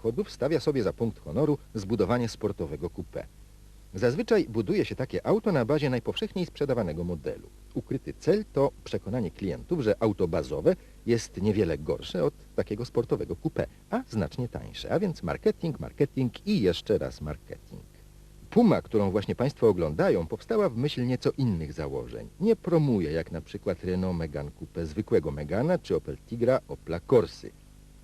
samochodów stawia sobie za punkt honoru zbudowanie sportowego coupé. Zazwyczaj buduje się takie auto na bazie najpowszechniej sprzedawanego modelu. Ukryty cel to przekonanie klientów, że auto bazowe jest niewiele gorsze od takiego sportowego coupé, a znacznie tańsze. A więc marketing, marketing i jeszcze raz marketing. Puma, którą właśnie Państwo oglądają, powstała w myśl nieco innych założeń. Nie promuje jak na przykład Renault Megane Coupe zwykłego Megana czy Opel Tigra Opla Corsy.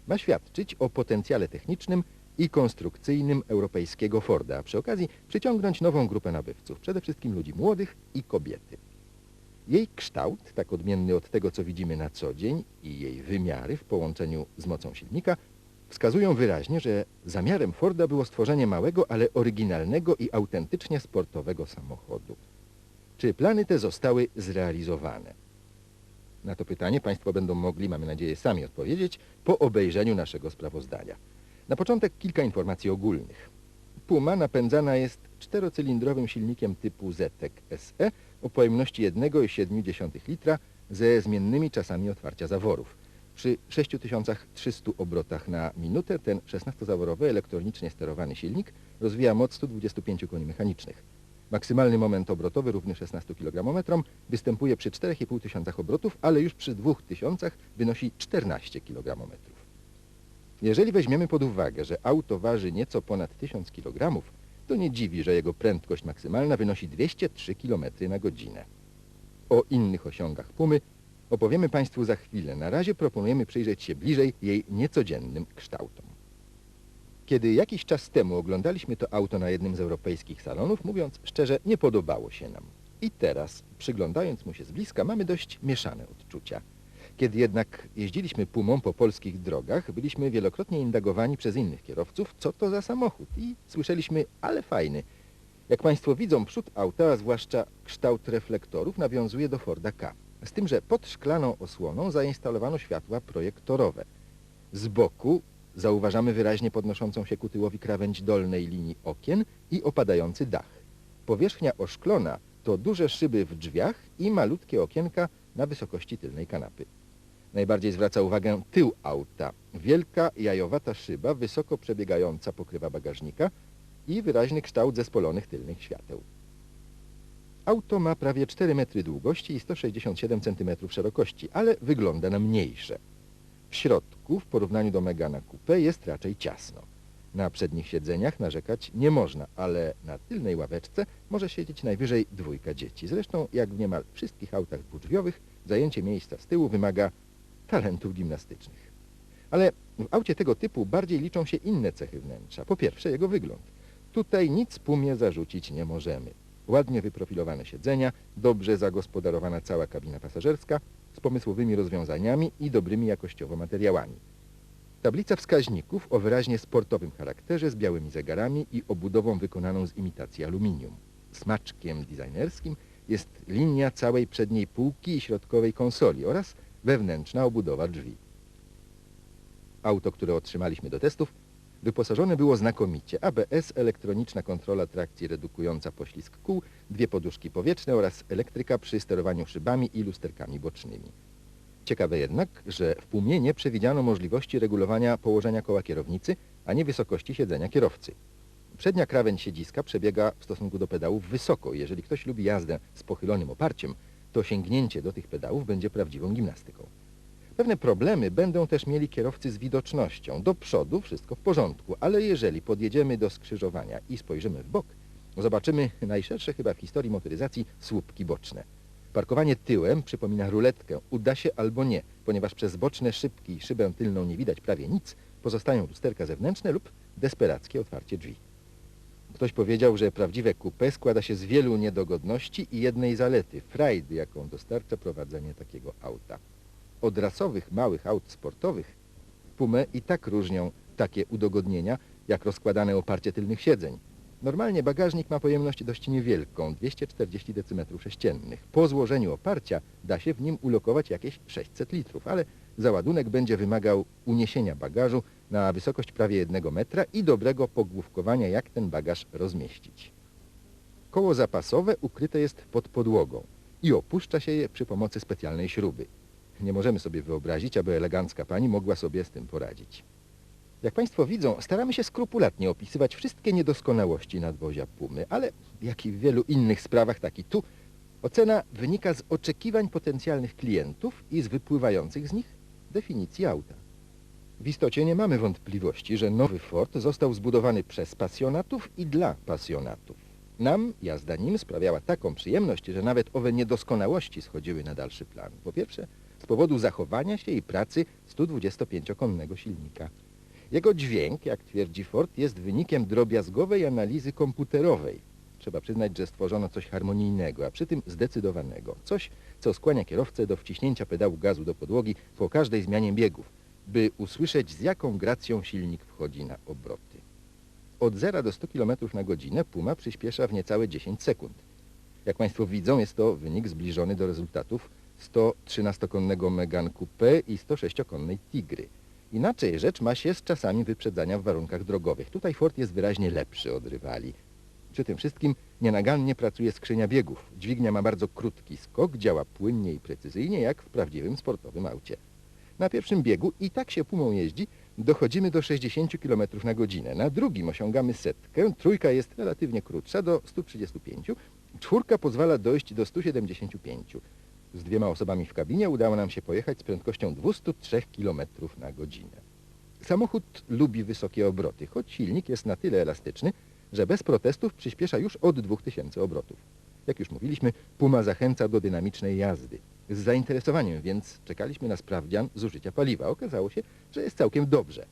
Ma świadczyć o potencjale technicznym i konstrukcyjnym europejskiego Forda, a przy okazji przyciągnąć nową grupę nabywców, przede wszystkim ludzi młodych i kobiety. Jej kształt, tak odmienny od tego, co widzimy na co dzień i jej wymiary w połączeniu z mocą silnika, wskazują wyraźnie, że zamiarem Forda było stworzenie małego, ale oryginalnego i autentycznie sportowego samochodu. Czy plany te zostały zrealizowane? Na to pytanie Państwo będą mogli, mamy nadzieję, sami odpowiedzieć po obejrzeniu naszego sprawozdania. Na początek kilka informacji ogólnych. Puma napędzana jest czterocylindrowym silnikiem typu ZTEC SE o pojemności 1,7 litra ze zmiennymi czasami otwarcia zaworów. Przy 6300 obrotach na minutę ten 16-zaworowy elektronicznie sterowany silnik rozwija moc 125 koni mechanicznych. Maksymalny moment obrotowy równy 16 kg występuje przy 4,5 tysiącach obrotów, ale już przy 2000 wynosi 14 kg. Jeżeli weźmiemy pod uwagę, że auto waży nieco ponad 1000 kg, to nie dziwi, że jego prędkość maksymalna wynosi 203 km na godzinę. O innych osiągach Pumy opowiemy Państwu za chwilę. Na razie proponujemy przyjrzeć się bliżej jej niecodziennym kształtom. Kiedy jakiś czas temu oglądaliśmy to auto na jednym z europejskich salonów, mówiąc szczerze, nie podobało się nam. I teraz, przyglądając mu się z bliska, mamy dość mieszane odczucia. Kiedy jednak jeździliśmy Pumą po polskich drogach, byliśmy wielokrotnie indagowani przez innych kierowców, co to za samochód i słyszeliśmy, ale fajny. Jak Państwo widzą, przód auta, a zwłaszcza kształt reflektorów, nawiązuje do Forda K. Z tym, że pod szklaną osłoną zainstalowano światła projektorowe. Z boku zauważamy wyraźnie podnoszącą się ku tyłowi krawędź dolnej linii okien i opadający dach. Powierzchnia oszklona to duże szyby w drzwiach i malutkie okienka na wysokości tylnej kanapy. Najbardziej zwraca uwagę tył auta. Wielka, jajowata szyba, wysoko przebiegająca pokrywa bagażnika i wyraźny kształt zespolonych tylnych świateł. Auto ma prawie 4 metry długości i 167 cm szerokości, ale wygląda na mniejsze. W środku, w porównaniu do Megana Coupe, jest raczej ciasno. Na przednich siedzeniach narzekać nie można, ale na tylnej ławeczce może siedzieć najwyżej dwójka dzieci. Zresztą, jak w niemal wszystkich autach dwudrzwiowych, zajęcie miejsca z tyłu wymaga talentów gimnastycznych. Ale w aucie tego typu bardziej liczą się inne cechy wnętrza. Po pierwsze, jego wygląd. Tutaj nic pumie zarzucić nie możemy. Ładnie wyprofilowane siedzenia, dobrze zagospodarowana cała kabina pasażerska, z pomysłowymi rozwiązaniami i dobrymi jakościowo materiałami. Tablica wskaźników o wyraźnie sportowym charakterze z białymi zegarami i obudową wykonaną z imitacji aluminium. Smaczkiem designerskim jest linia całej przedniej półki i środkowej konsoli oraz wewnętrzna obudowa drzwi. Auto, które otrzymaliśmy do testów, wyposażone było znakomicie. ABS, elektroniczna kontrola trakcji redukująca poślizg kół, dwie poduszki powietrzne oraz elektryka przy sterowaniu szybami i lusterkami bocznymi. Ciekawe jednak, że w Pumie przewidziano możliwości regulowania położenia koła kierownicy, a nie wysokości siedzenia kierowcy. Przednia krawędź siedziska przebiega w stosunku do pedałów wysoko. Jeżeli ktoś lubi jazdę z pochylonym oparciem, to sięgnięcie do tych pedałów będzie prawdziwą gimnastyką. Pewne problemy będą też mieli kierowcy z widocznością. Do przodu wszystko w porządku, ale jeżeli podjedziemy do skrzyżowania i spojrzymy w bok, zobaczymy najszersze chyba w historii motoryzacji słupki boczne. Parkowanie tyłem przypomina ruletkę. Uda się albo nie, ponieważ przez boczne szybki i szybę tylną nie widać prawie nic, pozostają lusterka zewnętrzne lub desperackie otwarcie drzwi. Ktoś powiedział, że prawdziwe coupé składa się z wielu niedogodności i jednej zalety, frajdy, jaką dostarcza prowadzenie takiego auta. Od rasowych małych aut sportowych Pumę i tak różnią takie udogodnienia, jak rozkładane oparcie tylnych siedzeń. Normalnie bagażnik ma pojemność dość niewielką, 240 dm3. Po złożeniu oparcia da się w nim ulokować jakieś 600 litrów, ale załadunek będzie wymagał uniesienia bagażu na wysokość prawie jednego metra i dobrego pogłówkowania, jak ten bagaż rozmieścić. Koło zapasowe ukryte jest pod podłogą i opuszcza się je przy pomocy specjalnej śruby. Nie możemy sobie wyobrazić, aby elegancka pani mogła sobie z tym poradzić. Jak Państwo widzą, staramy się skrupulatnie opisywać wszystkie niedoskonałości nadwozia Pumy, ale jak i w wielu innych sprawach, tak i tu, ocena wynika z oczekiwań potencjalnych klientów i z wypływających z nich definicji auta. W istocie nie mamy wątpliwości, że nowy Ford został zbudowany przez pasjonatów i dla pasjonatów. Nam jazda nim sprawiała taką przyjemność, że nawet owe niedoskonałości schodziły na dalszy plan. Po pierwsze, z powodu zachowania się i pracy 125-konnego silnika. Jego dźwięk, jak twierdzi Ford, jest wynikiem drobiazgowej analizy komputerowej. Trzeba przyznać, że stworzono coś harmonijnego, a przy tym zdecydowanego. Coś, co skłania kierowcę do wciśnięcia pedału gazu do podłogi po każdej zmianie biegów, by usłyszeć z jaką gracją silnik wchodzi na obroty. Od 0 do 100 km na godzinę Puma przyspiesza w niecałe 10 sekund. Jak Państwo widzą, jest to wynik zbliżony do rezultatów 113-konnego Megane Coupe i 106-konnej Tigry. Inaczej rzecz ma się z czasami wyprzedzania w warunkach drogowych. Tutaj Ford jest wyraźnie lepszy od rywali. Przy tym wszystkim nienagannie pracuje skrzynia biegów. Dźwignia ma bardzo krótki skok, działa płynnie i precyzyjnie jak w prawdziwym sportowym aucie. Na pierwszym biegu i tak się Pumą jeździ, dochodzimy do 60 km na godzinę. Na drugim osiągamy setkę, trójka jest relatywnie krótsza do 135, czwórka pozwala dojść do 175. Z dwiema osobami w kabinie udało nam się pojechać z prędkością 203 km na godzinę. Samochód lubi wysokie obroty, choć silnik jest na tyle elastyczny, że bez protestów przyspiesza już od 2000 obrotów. Jak już mówiliśmy, Puma zachęca do dynamicznej jazdy. Z zainteresowaniem więc czekaliśmy na sprawdzian zużycia paliwa. Okazało się, że jest całkiem dobrze.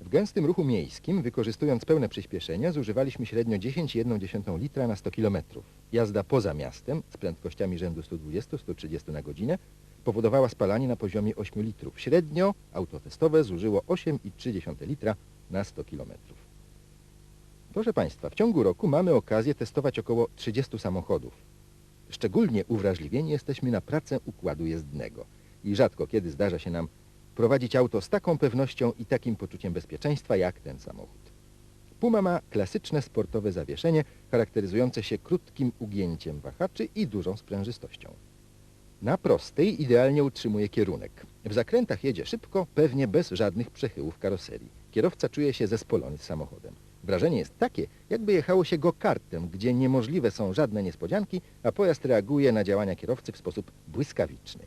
W gęstym ruchu miejskim, wykorzystując pełne przyspieszenia, zużywaliśmy średnio 10,1 litra na 100 km. Jazda poza miastem z prędkościami rzędu 120-130 na godzinę powodowała spalanie na poziomie 8 litrów. Średnio auto testowe zużyło 8,3 litra na 100 km. Proszę Państwa, w ciągu roku mamy okazję testować około 30 samochodów. Szczególnie uwrażliwieni jesteśmy na pracę układu jezdnego i rzadko kiedy zdarza się nam prowadzić auto z taką pewnością i takim poczuciem bezpieczeństwa jak ten samochód. Puma ma klasyczne sportowe zawieszenie charakteryzujące się krótkim ugięciem wahaczy i dużą sprężystością. Na prostej idealnie utrzymuje kierunek. W zakrętach jedzie szybko, pewnie bez żadnych przechyłów karoserii. Kierowca czuje się zespolony z samochodem. Wrażenie jest takie, jakby jechało się go kartem, gdzie niemożliwe są żadne niespodzianki, a pojazd reaguje na działania kierowcy w sposób błyskawiczny.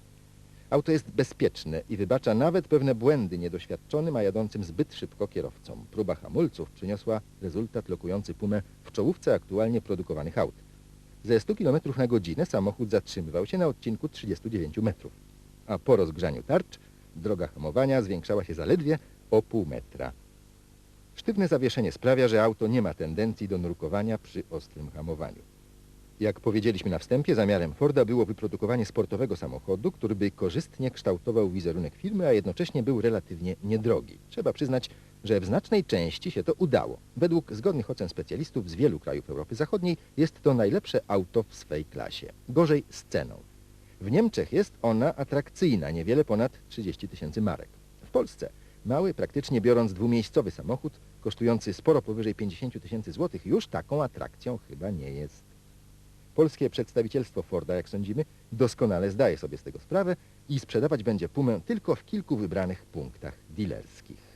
Auto jest bezpieczne i wybacza nawet pewne błędy niedoświadczonym, a jadącym zbyt szybko kierowcom. Próba hamulców przyniosła rezultat lokujący Pumę w czołówce aktualnie produkowanych aut. Ze 100 km na godzinę samochód zatrzymywał się na odcinku 39 metrów, a po rozgrzaniu tarcz droga hamowania zwiększała się zaledwie o pół metra. Sztywne zawieszenie sprawia, że auto nie ma tendencji do nurkowania przy ostrym hamowaniu. Jak powiedzieliśmy na wstępie, zamiarem Forda było wyprodukowanie sportowego samochodu, który by korzystnie kształtował wizerunek firmy, a jednocześnie był relatywnie niedrogi. Trzeba przyznać, że w znacznej części się to udało. Według zgodnych ocen specjalistów z wielu krajów Europy Zachodniej jest to najlepsze auto w swej klasie. Gorzej z ceną. W Niemczech jest ona atrakcyjna, niewiele ponad 30 tysięcy marek. W Polsce mały, praktycznie biorąc dwumiejscowy samochód, kosztujący sporo powyżej 50 tysięcy złotych, już taką atrakcją chyba nie jest. Polskie przedstawicielstwo Forda, jak sądzimy, doskonale zdaje sobie z tego sprawę i sprzedawać będzie Pumę tylko w kilku wybranych punktach dealerskich.